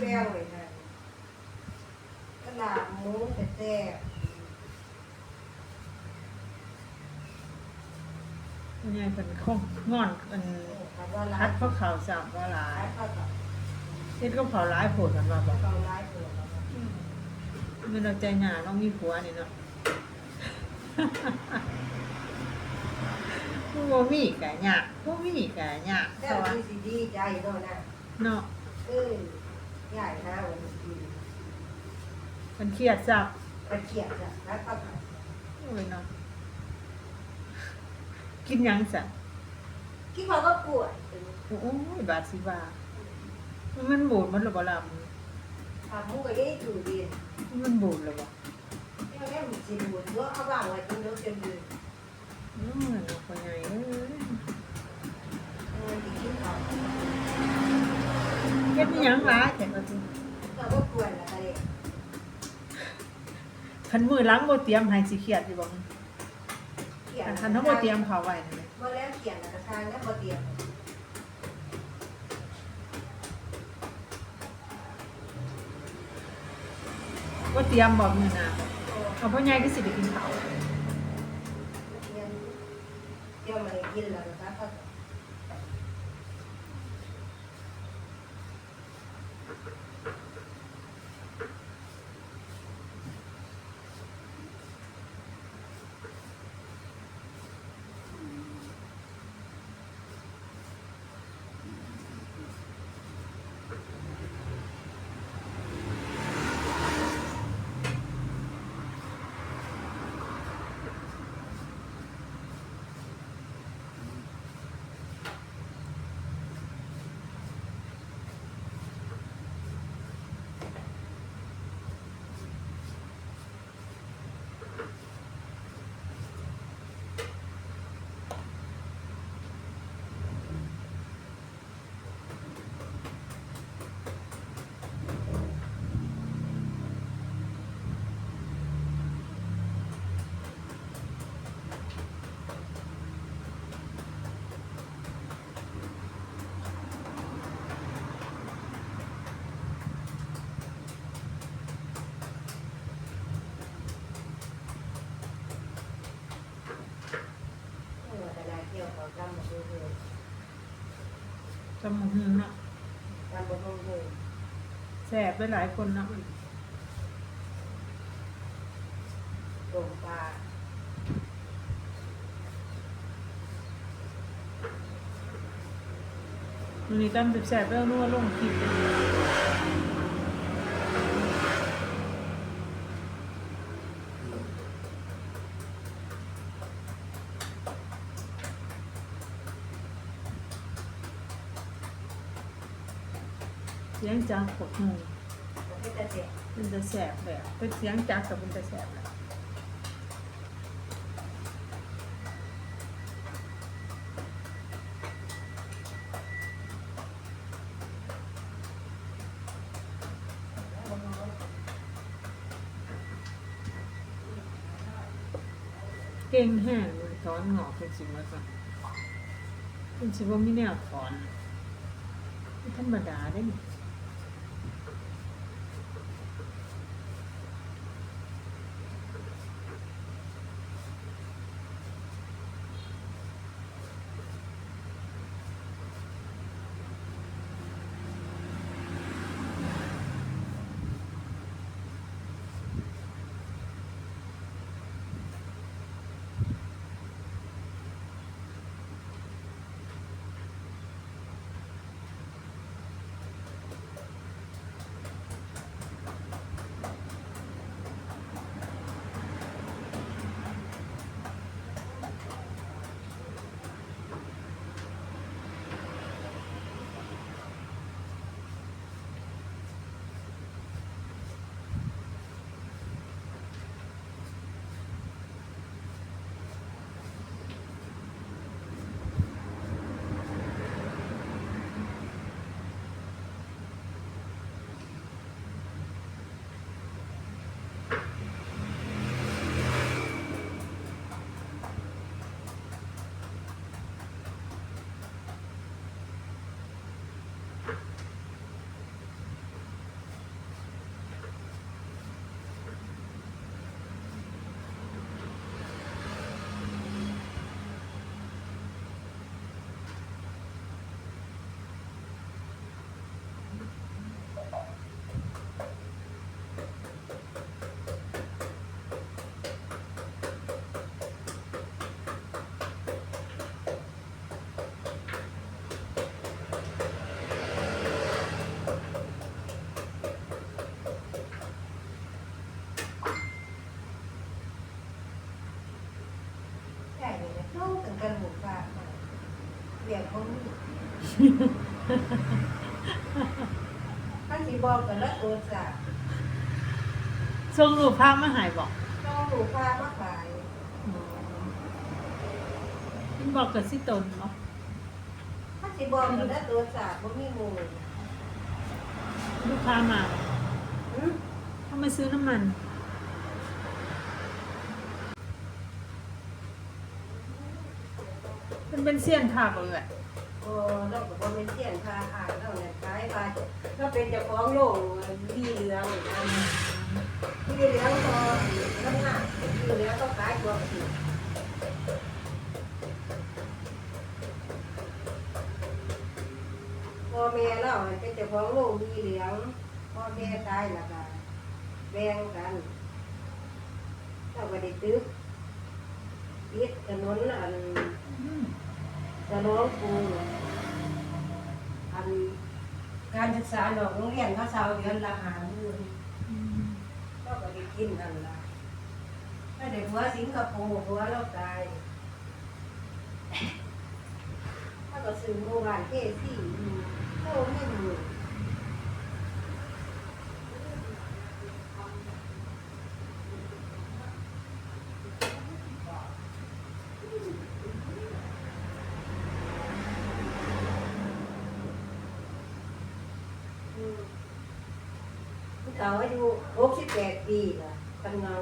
แววเลยนะก็ลาบหมูแต่แซ่บคุณยายเป็นคงงอนอันครับว่าร้าพันดพวกเขาสับว่าหลาร้ายนข้าวต้มเฮ็ดก็เผาหลายโผดกันมาบอกเราร้ายเกินมันเอาใจหนาต้องมีผัวนี่เนาะ ผู้บ่มีกะยากผู้มีกะยากแต่เพราะว่าดีสิดีใจเนาะนะเนาะ เออ ใหญ่นะวันนี้มันเครียดจับกระเทียมจ้ะแล้วก็โอ้ยเนาะกินหยังซะคิดว่าก็ปวดโอ้ยบาดสิบามันบูดมันหรือบ่ล่ะทำมุกก็ได้ถูดีมันบูดหรือบ่เนี่ยแม่มีสิบุญเยอะเอาบ้างไว้ตรงนี้เต็มเลยเออ ฮ็ดอิหยังหลายแต่ก็สิเราก็ปวดอะไรคันมือล้างบ่เตรียมให้สิเครียดอยู่บ่เขียนคันเฮาบ่เตรียมเขาไว้นั่นแหละเมื่อแล้วเขียนกระทางแล้วบ่เตรียมบ่เตรียมบ่มื้อหน้าโอ้เอาพ่อใหญ่ก็สิได้กินข้าวเตรียมเตรียมมากินแล้วนะครับก็ เออแต่นายเกี่ยวเขาจำมาดูเลย จำหือเนาะจำมาดูเลยแซ่บไปหลายคนเนาะตงปลามื้อนี้ตำแซ่บๆแล้วนัวลงคลิปเลย สียงจังปวดหูมันก็จะเจ็บมันจะแสบแบบเป็นเสียงจักกับมันจะแสบแบบเก่งแห้งถอนหงอกเป็นสิ่งมาสักเป็นสิ่งว่ามีแนวถอนธรรมดาได้นี่เท่านสิบอกกันแล้วตัวจ้ะส่งรูปภาพมาใหายบอกต้องหนูพามาขายมันบอกกับสิตนเนาะท่านสิบอกกันแล้วตัวจ้ะบ่มีหมูลูกค้ามาหึเขามาซื้อน้ำมัน มันเป็นเสี้ยนภาพเลยโอ้ เราก็บ่เป็นเสียนพาขายเราเนี่ยขายไปเราเป็นเจ้าของโรงดีเหลืองอันดีเหลืองพอน้ำหนักดีเหลืองก็ขายตัวผิดพ่อแม่เราเป็นเจ้าของโรงดีเหลืองพ่อแม่ตายแล้วก็แบ่งกันเราก็ได้ตึกยึดถนนอันจะน้องครู การศึกษาหลอกโรงเรียนเขาเสาเดือนละหาหมื่นก็ไปกินกันละถ้าเด็กหัวสิงคโปร์หัวเราตายถ้าก็ซื้อโรงงานเคสี่โตไม่หมื่น เขาอายุหกสิบแปดปีละกันเงา